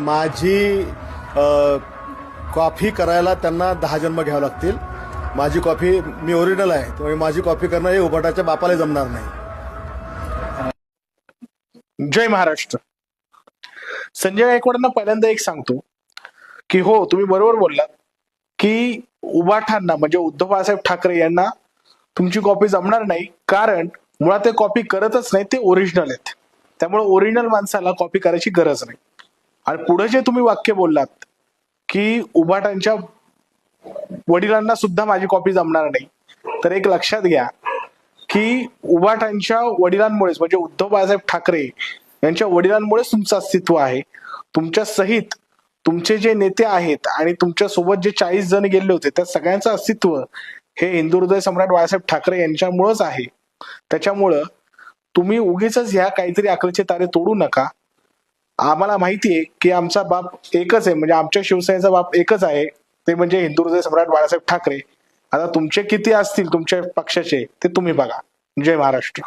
माझी कॉफी करायला त्यांना दहा जन्म घ्यावे लागतील. माझी कॉफी मी ओरिजिनल आहे त्यामुळे माझी कॉफी करणं हे उबाटाच्या बापाला जमणार नाही. जय महाराष्ट्र. संजय गायकवाडांना पहिल्यांदा एक सांगतो की हो तुम्ही बरोबर बोललात की उबाठांना म्हणजे उद्धव बाळासाहेब ठाकरे यांना तुमची कॉपी जमणार नाही कारण मुळात ते कॉपी करतच नाही ते ओरिजिनल आहेत. त्यामुळे ओरिजिनल माणसाला कॉपी करायची गरज नाही. आणि पुढे जे तुम्ही वाक्य बोललात की उभाटांच्या वडिलांना सुद्धा माझी कॉपी जमणार नाही. तर एक लक्षात घ्या की उभाटांच्या वडिलांमुळेच म्हणजे उद्धव बाळासाहेब ठाकरे यांच्या वडिलांमुळेच तुमचं अस्तित्व आहे. तुमच्या सहित तुमचे जे नेते आहेत आणि तुमच्यासोबत जे चाळीस जण गेले होते त्या सगळ्यांचं अस्तित्व हे हिंदू हृदय सम्राट बाळासाहेब ठाकरे यांच्यामुळंच आहे. त्याच्यामुळं तुम्ही उगीच ह्या काहीतरी अकलेचे तारे तोडू नका. आम्हाला माहिती आहे की आमचा बाप एकच आहे म्हणजे आमच्या शिवसेनेचा बाप एकच आहे. ते म्हणजे हिंदू सम्राट बाळासाहेब ठाकरे. आता तुमचे किती असतील तुमच्या पक्षाचे ते तुम्ही बघा. जय महाराष्ट्र.